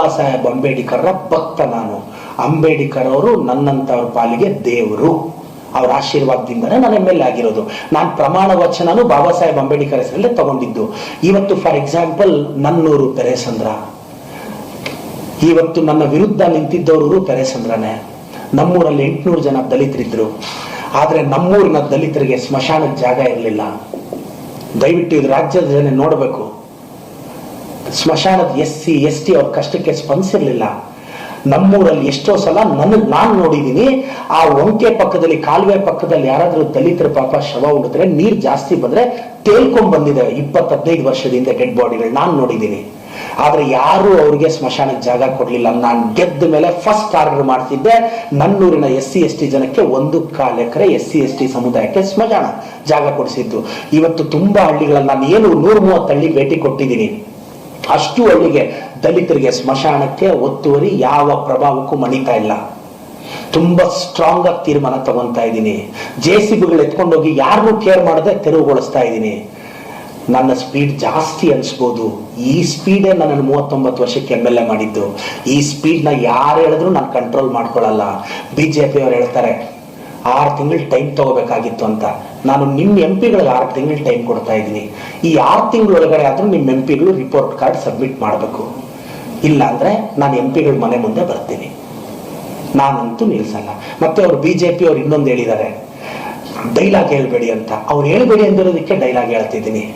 ಬಾಬಾ ಸಾಹೇಬ್ ಅಂಬೇಡ್ಕರ್ರ ಭಕ್ತ ನಾನು. ಅಂಬೇಡ್ಕರ್ ಅವರು ನನ್ನಂತವ್ರ ಪಾಲಿಗೆ ದೇವರು. ಅವ್ರ ಆಶೀರ್ವಾದದಿಂದನೇ ನಾನು ಎಂ ಎಲ್ ಆಗಿರೋದು. ನಾನು ಪ್ರಮಾಣ ವಚನನು ಬಾಬಾ ಸಾಹೇಬ್ ಅಂಬೇಡ್ಕರ್ ಹೆಸರಲ್ಲೇ ತಗೊಂಡಿದ್ದು. ಇವತ್ತು ಫಾರ್ ಎಕ್ಸಾಂಪಲ್ ನನ್ನೂರು ಪೆರೇಸಂದ್ರ. ಇವತ್ತು ನನ್ನ ವಿರುದ್ಧ ನಿಂತಿದ್ದವರು ಪೆರೇಸಂದ್ರನೇ. ನಮ್ಮೂರಲ್ಲಿ ಎಂಟುನೂರು ಜನ ದಲಿತರಿದ್ರು. ಆದ್ರೆ ನಮ್ಮೂರಿನ ದಲಿತರಿಗೆ ಸ್ಮಶಾನದ ಜಾಗ ಇರಲಿಲ್ಲ. ದಯವಿಟ್ಟು ಇದು ರಾಜ್ಯದ ಜನ ನೋಡಬೇಕು. ಸ್ಮಶಾನದ ಎಸ್ ಸಿ, ಎಸ್ ಟಿ ಅವ್ರ ಕಷ್ಟಕ್ಕೆ ಸ್ಪಂದಿಸಿರ್ಲಿಲ್ಲ. ನಮ್ಮೂರಲ್ಲಿ ಎಷ್ಟೋ ಸಲ ನನಗೆ ನಾನು ನೋಡಿದ್ದೀನಿ ಆ ಒಂಕೆ ಪಕ್ಕದಲ್ಲಿ, ಕಾಲುವೆ ಪಕ್ಕದಲ್ಲಿ ಯಾರಾದರೂ ದಲಿತರ ಪಾಪ ಶವ ಉಳಿದ್ರೆ ನೀರ್ ಜಾಸ್ತಿ ಬಂದ್ರೆ ತೇಲ್ಕೊಂಡ್ ಬಂದಿದೆ ಇಪ್ಪತ್ತು ಹದಿನೈದು ವರ್ಷದಿಂದ ಡೆಡ್ ಬಾಡಿಗಳು ನಾನು ನೋಡಿದ್ದೀನಿ ಆದ್ರೆ ಯಾರು ಅವ್ರಿಗೆ ಸ್ಮಶಾನಕ್ಕೆ ಜಾಗ ಕೊಡ್ಲಿಲ್ಲ. ನಾನು ಗೆದ್ದ ಮೇಲೆ ಫಸ್ಟ್ ಆರ್ಡರ್ ಮಾಡ್ತಿದ್ದೆ, ನನ್ನೂರಿನ ಎಸ್ ಸಿ, ಎಸ್ ಟಿ ಜನಕ್ಕೆ ಒಂದು ಕಾಲ್ acre S C, S T ಸಮುದಾಯಕ್ಕೆ ಸ್ಮಶಾನ ಜಾಗ ಕೊಡಿಸಿದ್ದು. ಇವತ್ತು ತುಂಬಾ ಹಳ್ಳಿಗಳಲ್ಲಿ ನಾನು ಏನು ನೂರ ಮೂವತ್ತು ಹಳ್ಳಿ ಭೇಟಿ ಕೊಟ್ಟಿದ್ದೀನಿ. ಅಷ್ಟು ಹಳ್ಳಿಗೆ ದಲಿತರಿಗೆ ಸ್ಮಶಾನಕ್ಕೆ ಒತ್ತುವರಿ ಯಾವ ಪ್ರಭಾವಕ್ಕೂ ಮಣಿತಾ ಇಲ್ಲ. ತುಂಬಾ ಸ್ಟ್ರಾಂಗ್ ಆಗಿ ತೀರ್ಮಾನ ತಗೊಂತಾ ಇದ್ದೀನಿ. ಜೆ ಸಿ ಬಿಗಳು ಎತ್ಕೊಂಡೋಗಿ ಯಾರನ್ನೂ ಕೇರ್ ಮಾಡದೆ ತೆರವುಗೊಳಿಸ್ತಾ ಇದ್ದೀನಿ. ನನ್ನ ಸ್ಪೀಡ್ ಜಾಸ್ತಿ ಅನ್ಸ್ಬೋದು. ಈ ಸ್ಪೀಡೇ ನನ್ನನ್ನು ಮೂವತ್ತೊಂಬತ್ತು ವರ್ಷಕ್ಕೆ ಎಂ ಎಲ್ ಎ ಮಾಡಿದ್ದು. ಈ ಸ್ಪೀಡ್ನ ಯಾರು ಹೇಳಿದ್ರು ನಾನು ಕಂಟ್ರೋಲ್ ಮಾಡ್ಕೊಳ್ಳಲ್ಲ. ಬಿ ಜೆ ಪಿ ಅವ್ರು ಹೇಳ್ತಾರೆ ಆರು ತಿಂಗಳು ಟೈಮ್ ತಗೋಬೇಕಾಗಿತ್ತು ಅಂತ. ನಾನು ನಿಮ್ಮ ಎಂ ಪಿಗಳಿಗೆ ಆರು ತಿಂಗಳು ಟೈಮ್ ಕೊಡ್ತಾ ಇದ್ದೀನಿ. ಈ ಆರು ತಿಂಗಳೊಳಗಡೆ ಆದರೂ ನಿಮ್ಮ ಎಂ ಪಿಗಳು ರಿಪೋರ್ಟ್ ಕಾರ್ಡ್ ಸಬ್ಮಿಟ್ ಮಾಡಬೇಕು. ಇಲ್ಲ ಅಂದರೆ ನಾನು ಎಂ ಪಿಗಳ ಮನೆ ಮುಂದೆ ಬರ್ತೀನಿ. ನಾನಂತೂ ನಿಲ್ಸಲ್ಲ. ಮತ್ತೆ ಅವರು ಬಿ ಜೆ ಪಿ ಅವ್ರು ಇನ್ನೊಂದು ಹೇಳಿದ್ದಾರೆ ಡೈಲಾಗ್ ಹೇಳ್ಬೇಡಿ ಅಂತ. ಅವ್ರು ಹೇಳ್ಬೇಡಿ ಅಂದಿರೋದಕ್ಕೆ ಡೈಲಾಗ್ ಹೇಳ್ತಿದ್ದೀನಿ.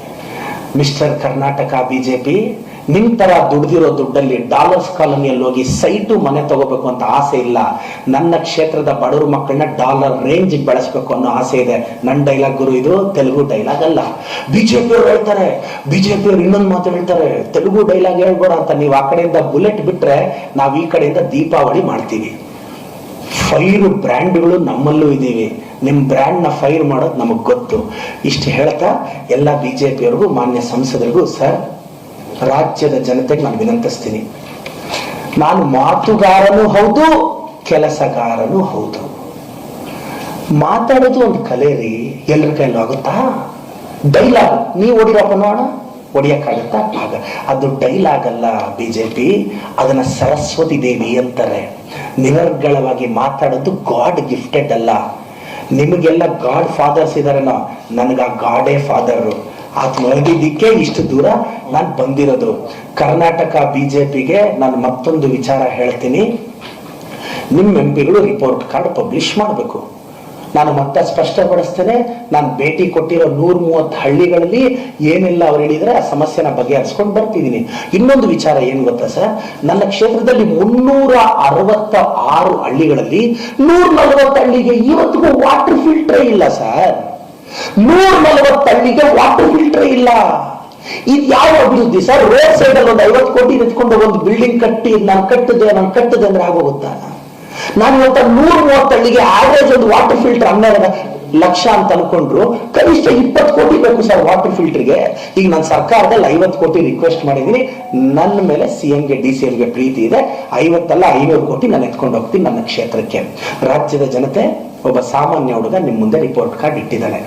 ಮಿಸ್ಟರ್ ಕರ್ನಾಟಕ ಬಿಜೆಪಿ ನಿಮ್ ತರ ದುಡ್ದಿರೋ ದುಡ್ಡಲ್ಲಿ ಡಾಲರ್ಸ್ ಕಾಲೋನಿಯಲ್ಲಿ ಹೋಗಿ ಸೈಟು ಮನೆ ತಗೋಬೇಕು ಅಂತ ಆಸೆ ಇಲ್ಲ. ನನ್ನ ಕ್ಷೇತ್ರದ ಬಡವರು ಮಕ್ಕಳನ್ನ ಡಾಲರ್ ರೇಂಜ್ ಬಳಸಬೇಕು ಅನ್ನೋ ಆಸೆ ಇದೆ. ನನ್ನ ಡೈಲಾಗ್ ಗುರು, ಇದು ತೆಲುಗು ಡೈಲಾಗ್ ಅಲ್ಲ. ಬಿಜೆಪಿ ಅವ್ರು ಹೇಳ್ತಾರೆ. ಬಿಜೆಪಿ ಅವ್ರು ಇನ್ನೊಂದು ಮಾತು ಹೇಳ್ತಾರೆ. ತೆಲುಗು ಡೈಲಾಗ್ ಹೇಳ್ಬೇಡ ಅಂತ. ನೀವು ಆ ಕಡೆಯಿಂದ ಬುಲೆಟ್ ಬಿಟ್ರೆ ನಾವು ಈ ಕಡೆಯಿಂದ ದೀಪಾವಳಿ ಮಾಡ್ತೀವಿ. ಫೈರ್ ಬ್ರ್ಯಾಂಡ್ಗಳು ನಮ್ಮಲ್ಲೂ ಇದ್ದೀವಿ. ನಿಮ್ಮ ಬ್ರ್ಯಾಂಡ್ನ ಫೈರ್ ಮಾಡೋದು ನಮಗೆ ಗೊತ್ತು. ಇಷ್ಟು ಹೇಳ್ತಾ ಎಲ್ಲ ಬಿಜೆಪಿಯವ್ರಿಗೂ ಮಾನ್ಯ ಸಂಸದರಿಗೂ ಸರ್ ರಾಜ್ಯದ ಜನತೆಗೆ ನಾನು ವಿನಂತಿಸ್ತೀನಿ. ನಾನು ಮಾತುಗಾರನೂ ಹೌದು, ಕೆಲಸಗಾರನೂ ಹೌದು. ಮಾತಾಡೋದು ಒಂದು ಕಲೆ ರೀ, ಎಲ್ಲರ ಕೈಲೂ ಆಗುತ್ತಾ? ಡೈಲಾಗ್, ನೀವು ಓಡಿರಪ್ಪ ನೋಡ ಹೊಡಿಯಕ್ಕಾಗತ್ತಾ ಆಗ. ಅದು ಡೈಲಾಗ್ ಅಲ್ಲ ಬಿಜೆಪಿ, ಅದನ್ನ ಸರಸ್ವತಿ ದೇವಿ ಅಂತಾರೆ. ನಿರರ್ಗಳವಾಗಿ ಮಾತಾಡೋದು ಗಾಡ್ ಗಿಫ್ಟೆಡ್ ಅಲ್ಲ. ನಿಮಗೆಲ್ಲ ಗಾಡ್ ಫಾದರ್ಸ್ ಇದಾರೇನೋ ಆ ಗಾಡೇ ಫಾದರ್ ಆತ ಇಷ್ಟು ದೂರ ನಾನು ಬಂದಿರೋದು. ಕರ್ನಾಟಕ ಬಿಜೆಪಿಗೆ ನಾನು ಮತ್ತೊಂದು ವಿಚಾರ ಹೇಳ್ತೀನಿ. ನಿಮ್ಮ ಎಂ ಪಿಗಳು ರಿಪೋರ್ಟ್ ಕಾರ್ಡ್ ಪಬ್ಲಿಷ್ ಮಾಡಬೇಕು. ನಾನು ಮತ್ತೆ ಸ್ಪಷ್ಟಪಡಿಸ್ತೇನೆ, ನಾನು ಭೇಟಿ ಕೊಟ್ಟಿರೋ ನೂರ ಮೂವತ್ತು ಹಳ್ಳಿಗಳಲ್ಲಿ ಏನೆಲ್ಲ ಅವ್ರು ಹೇಳಿದ್ರೆ ಆ ಸಮಸ್ಯೆನ ಬಗೆಹರಿಸ್ಕೊಂಡು ಬರ್ತಿದ್ದೀನಿ. ಇನ್ನೊಂದು ವಿಚಾರ ಏನು ಗೊತ್ತಾ ಸರ್? ನನ್ನ ಕ್ಷೇತ್ರದಲ್ಲಿ ಮುನ್ನೂರ ಅರವತ್ತ ಆರು ಹಳ್ಳಿಗಳಲ್ಲಿ ನೂರ ನಲವತ್ತು ಹಳ್ಳಿಗೆ ಇವತ್ತಿಗೂ ವಾಟರ್ ಫಿಲ್ಟರ್ ಇಲ್ಲ ಸರ್. ನೂರ ನಲವತ್ತು ಹಳ್ಳಿಗೆ ವಾಟರ್ ಫಿಲ್ಟರ್ ಇಲ್ಲ. ಇದು ಯಾವ ಅಭಿವೃದ್ಧಿ? ಸರ್ ರೋಡ್ ಸೈಡ್ ಅಲ್ಲಿ ಒಂದು ಐವತ್ತು ಕೋಟಿ ನಿಂತ್ಕೊಂಡು ಒಂದು ಬಿಲ್ಡಿಂಗ್ ಕಟ್ಟಿ, ನಾನು ಕಟ್ಟಿದೆ ನಾನು ಕಟ್ಟಿದೆ ಅಂದ್ರೆ ಆಗೋಗುತ್ತಾ? ನಾನು ಇವತ್ತ ನೂರ ಮೂವತ್ತಳ್ಳಿಗೆ ಆವರೇಜ್ ಒಂದು ವಾಟರ್ ಫಿಲ್ಟರ್ ಹನ್ನೆರಡು ಲಕ್ಷ ಅಂತ ಅನ್ಕೊಂಡ್ರು. ಕನಿಷ್ಠ ಇಪ್ಪತ್ತು ಕೋಟಿ ಬೇಕು ಸರ್ ವಾಟರ್ ಫಿಲ್ಟರ್ಗೆ ಈಗ ನಾನು ಸರ್ಕಾರದಲ್ಲಿ ಐವತ್ತು ಕೋಟಿ ರಿಕ್ವೆಸ್ಟ್ ಮಾಡಿದೀನಿ. ನನ್ನ ಮೇಲೆ ಸಿ ಎಂಗೆ ಡಿ ಸಿ ಎಂಗೆ ಪ್ರೀತಿ ಇದೆ. ಐವತ್ತಲ್ಲ ಐನೂರು ಕೋಟಿ ನಾನು ಎತ್ಕೊಂಡು ಹೋಗ್ತೀನಿ ನನ್ನ ಕ್ಷೇತ್ರಕ್ಕೆ. ರಾಜ್ಯದ ಜನತೆ, ಒಬ್ಬ ಸಾಮಾನ್ಯ ಹುಡುಗ ನಿಮ್ಮ ಮುಂದೆ ರಿಪೋರ್ಟ್ ಕಾರ್ಡ್ ಇಟ್ಟಿದ್ದಾನೆ.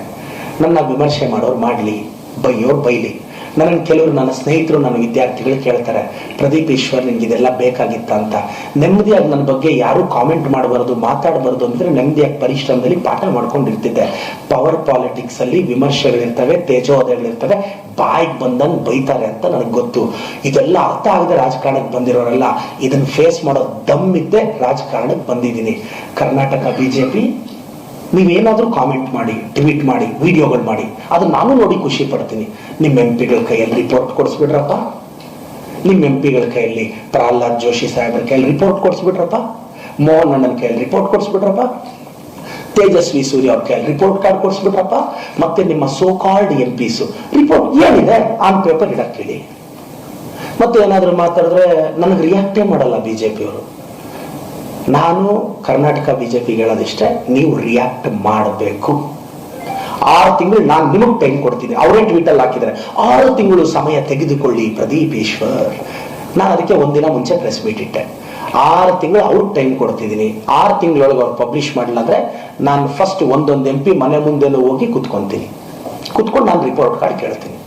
ನನ್ನ ವಿಮರ್ಶೆ ಮಾಡೋರು ಮಾಡಲಿ, ಬೈಯೋರು ಬೈಲಿ. ನನ್ನ ಕೆಲವರು ನನ್ನ ಸ್ನೇಹಿತರು, ನನ್ನ ವಿದ್ಯಾರ್ಥಿಗಳು ಕೇಳ್ತಾರೆ, ಪ್ರದೀಪ್, ಈಶ್ವರ್ ನಿಮ್ಗೆ ಇದೆಲ್ಲ ಬೇಕಾಗಿತ್ತ ಅಂತ. ನೆಮ್ಮದಿಯಾಗಿ ನನ್ನ ಬಗ್ಗೆ ಯಾರು ಕಾಮೆಂಟ್ ಮಾಡಬಾರದು, ಮಾತಾಡಬಾರದು ಅಂದ್ರೆ ನೆಮ್ಮದಿಯಾಗಿ ಪರಿಶ್ರಮದಲ್ಲಿ ಪಾಠ ಮಾಡ್ಕೊಂಡಿರ್ತಿದ್ದೆ. ಪವರ್ ಪಾಲಿಟಿಕ್ಸ್ ಅಲ್ಲಿ ವಿಮರ್ಶೆಗಳಿರ್ತವೆ ತೇಜೋದಯಗಳಿರ್ತವೆ ಬಾಯಿಗೆ ಬಂದಂಗೆ ಬೈತಾರೆ ಅಂತ ನನಗೆ ಗೊತ್ತು. ಇದೆಲ್ಲ ಅರ್ಥ ಆಗದೆ ರಾಜಕಾರಣಕ್ಕೆ ಬಂದಿರೋರೆಲ್ಲ ಇದನ್ನ ಫೇಸ್ ಮಾಡೋ ದಮ್ ಇದ್ದೆ ರಾಜಕಾರಣಕ್ಕೆ ಬಂದಿದ್ದೀನಿ. ಕರ್ನಾಟಕ ಬಿಜೆಪಿ ನೀವೇನಾದ್ರೂ ಕಾಮೆಂಟ್ ಮಾಡಿ ಟ್ವೀಟ್ ಮಾಡಿ ವಿಡಿಯೋಗಳು ಮಾಡಿ ಅದು ನಾನು ನೋಡಿ ಖುಷಿ ಪಡ್ತೀನಿ. ನಿಮ್ಮ ಎಂ ಪಿಗಳ ಕೈಯಲ್ಲಿ ರಿಪೋರ್ಟ್ ಕೊಡಿಸ್ಬಿಡ್ರಪ್ಪ ನಿಮ್ಮ ಎಂ ಪಿಗಳ ಕೈಯಲ್ಲಿ ಪ್ರಹ್ಲಾದ್ ಜೋಶಿ ಸಾಹೇಬ್ರ ಕೈಯಲ್ಲಿ ರಿಪೋರ್ಟ್ ಕೊಡಿಸ್ಬಿಟ್ರಪ್ಪ? ಮೋಹನ್ ಅಣ್ಣನ ಕೈಯಲ್ಲಿ ರಿಪೋರ್ಟ್ ಕೊಡಿಸ್ಬಿಟ್ರಪ್ಪ? ತೇಜಸ್ವಿ ಸೂರ್ಯ ಅವ್ರ ಕೈಯಲ್ಲಿ ರಿಪೋರ್ಟ್ ಕಾರ್ಡ್ ಕೊಡಿಸ್ಬಿಟ್ರಪ್ಪ? ಮತ್ತೆ ನಿಮ್ಮ so called MPs report ಏನಿದೆ? ಆನ್ ಪೇಪರ್ ಇಡಕ್ಕೆ ಹೇಳಿ. ಮತ್ತೆ ಏನಾದರೂ ಮಾತಾಡಿದ್ರೆ ನನಗೆ ರಿಯಾಕ್ಟೇ ಮಾಡಲ್ಲ ಬಿಜೆಪಿಯವರು ನಾನು ಕರ್ನಾಟಕ ಬಿಜೆಪಿಗೆ ಹೇಳೋದಿಷ್ಟೇ, ನೀವು ರಿಯಾಕ್ಟ್ ಮಾಡಬೇಕು. ಆರು ತಿಂಗಳು ನಾನು ನಿಮಗೆ ಟೈಮ್ ಕೊಡ್ತೀನಿ. ಅವರೇ ಟ್ವೀಟಲ್ಲಿ ಹಾಕಿದ್ದಾರೆ. ಆರು ತಿಂಗಳು ಸಮಯ ತೆಗೆದುಕೊಳ್ಳಿ ಪ್ರದೀಪ್ ಈಶ್ವರ್ ನಾನು ಅದಕ್ಕೆ ಒಂದಿನ ಮುಂಚೆ ಪ್ರೆಸ್ ಮೀಟ್ ಇಟ್ಟೆ. ಆರು ತಿಂಗಳು ಅವ್ರಿಗೆ ಟೈಮ್ ಕೊಡ್ತಿದ್ದೀನಿ. ಆರು ತಿಂಗಳೊಳಗೆ ಅವ್ರು ಪಬ್ಲಿಷ್ ಮಾಡಿಲ್ಲ ಅಂದರೆ ನಾನು ಫಸ್ಟ್ ಒಂದೊಂದು ಎಂ ಪಿ ಮನೆ ಮುಂದೆನೂ ಹೋಗಿ ಕುತ್ಕೊಂತೀನಿ. ಕುತ್ಕೊಂಡು ನಾನು ರಿಪೋರ್ಟ್ ಕಾರ್ಡ್ ಕೇಳ್ತೀನಿ.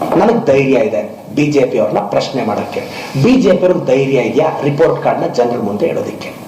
ನನಗೆ ಧೈರ್ಯ ಇದೆ ಬಿಜೆಪಿ ಅವ್ರನ್ನ ಪ್ರಶ್ನೆ ಮಾಡಕ್ಕೆ. ಬಿಜೆಪಿ ಅವ್ರಿಗೆ ಧೈರ್ಯ ಇದೆಯಾ? ರಿಪೋರ್ಟ್ ಕಾರ್ಡ್ನ ಜನರ ಮುಂದೆ ಹೇಳೋದಿಕ್ಕೆ